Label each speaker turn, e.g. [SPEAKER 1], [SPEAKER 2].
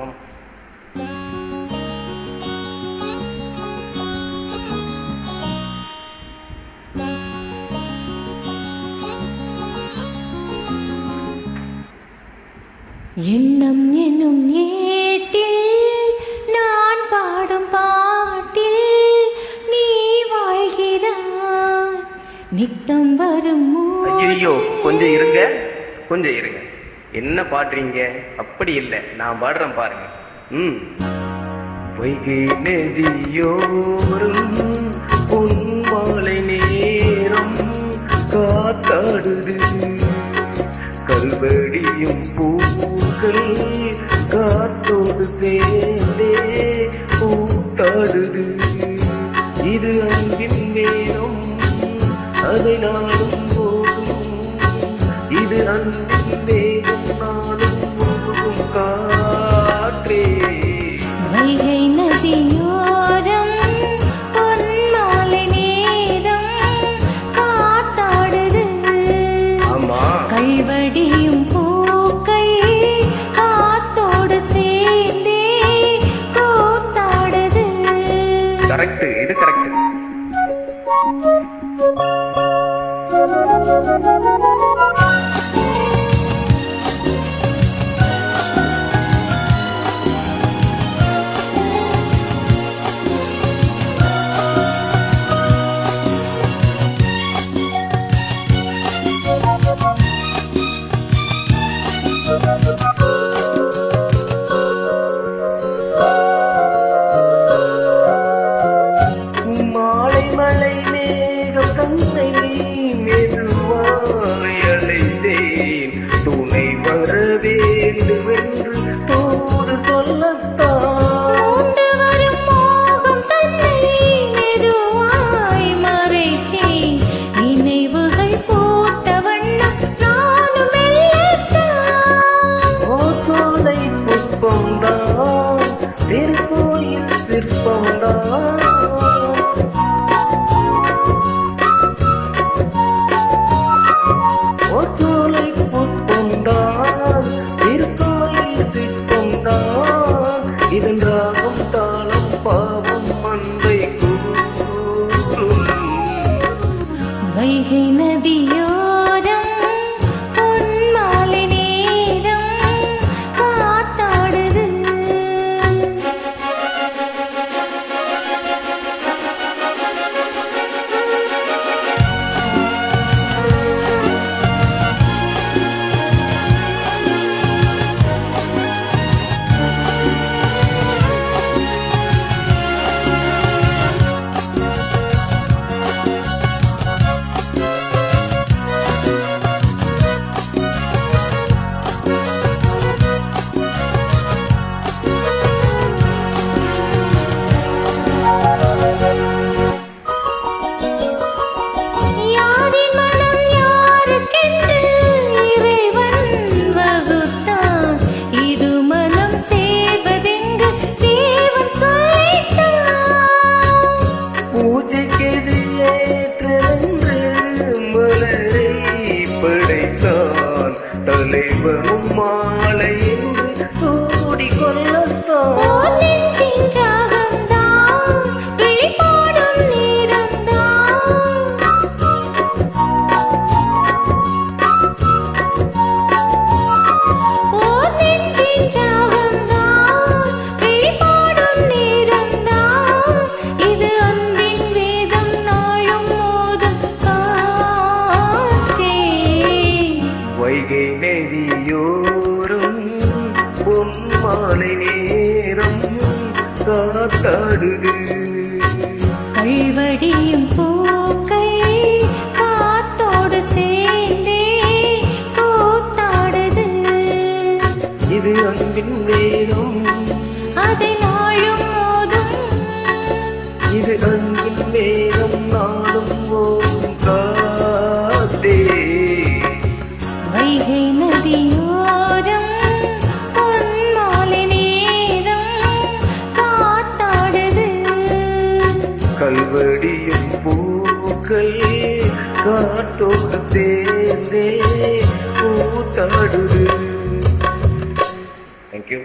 [SPEAKER 1] Come
[SPEAKER 2] எண்ணம் என்னும் ஏட்டில் நான் பாடும் பாட்டில் நீ வாழ்கிறாய் நித்தம் வரும்.
[SPEAKER 1] கொஞ்சம் இருங்க கொஞ்சம் இருங்க என்ன பாடுறீங்க? அப்படி இல்லை. நான் பாடுறேன் பாருங்க. ம். வைகை நெதியோரும் பொன் மாலை நேரம் காத்தாடுது. கல்வடியும் பூக்கள் காத்தோடு சேர்ந்தே பூத்தாடுது. இது அங்கின் நேரம் அதை நான் இது அன்பின் வேகம் நாளும் மாலை சிற்பம்தான் பொன் மாலை நேரம் காத்தாடுது.
[SPEAKER 2] கல்வடியும் பூக்கள் காத்தோடு சேர்ந்தே கூத்தாடுது
[SPEAKER 1] இது அன்பின் வேகம்
[SPEAKER 2] அதை நாளும் மோதும்
[SPEAKER 1] இது அன்பின் வேகம் காட்டோடு சேர்ந்தே பூத்தாடுது. தேங்க்யூ